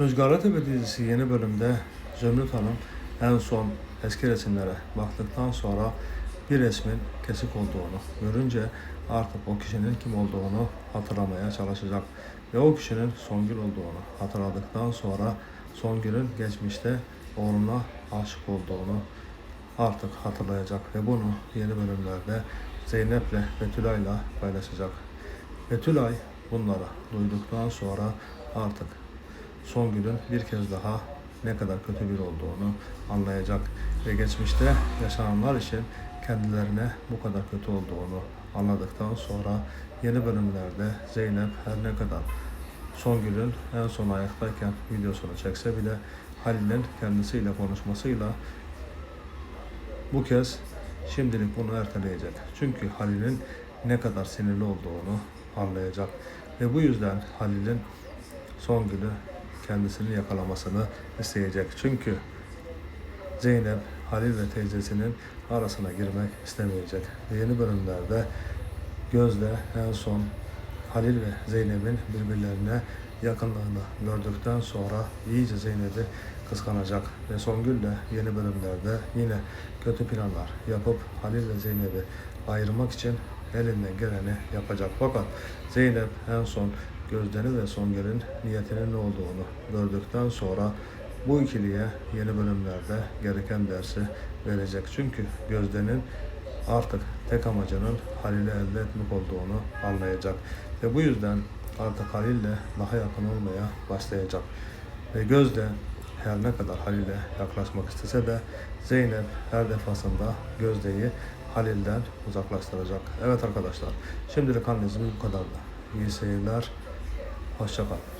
Rüzgarlı Tepe dizisi yeni bölümde Zümrüt Hanım en son eski resimlere baktıktan sonra bir resmin kesik olduğunu görünce artık o kişinin kim olduğunu hatırlamaya çalışacak. Ve o kişinin Songül olduğunu hatırladıktan sonra Songül'ün geçmişte oğluna aşık olduğunu artık hatırlayacak ve bunu yeni bölümlerde Zeynep'le Betülay'la paylaşacak. Betülay bunları duyduktan sonra artık Songül'ün bir kez daha ne kadar kötü bir olduğunu anlayacak ve geçmişte yaşananlar için kendilerine bu kadar kötü olduğunu anladıktan sonra yeni bölümlerde Zeynep her ne kadar Songül'ün en son ayaktayken videosunu çekse bile Halil'in kendisiyle konuşmasıyla bu kez şimdilik bunu erteleyecek. Çünkü Halil'in ne kadar sinirli olduğunu anlayacak. Ve bu yüzden Halil'in Songül'ü kendisini yakalamasını isteyecek. Çünkü Zeynep Halil ve teyzesinin arasına girmek istemeyecek. Yeni bölümlerde Gözde en son Halil ve Zeynep'in birbirlerine yakınlığını gördükten sonra iyice Zeynep'i kıskanacak. Ve Songül de yeni bölümlerde yine kötü planlar yapıp Halil ve Zeynep'i ayırmak için elinden geleni yapacak. Fakat Zeynep en son Gözde'nin ve Songül'ün niyetinin ne olduğunu gördükten sonra bu ikiliye yeni bölümlerde gereken dersi verecek. Çünkü Gözde'nin artık tek amacının Halil'i elde etmek olduğunu anlayacak. Ve bu yüzden artık Halil'le daha yakın olmaya başlayacak. Ve Gözde her ne kadar Halil'e yaklaşmak istese de Zeynep her defasında Gözde'yi Halil'den uzaklaştıracak. Evet arkadaşlar şimdilik analizimiz bu kadardı. İyi seyirler. 発射か。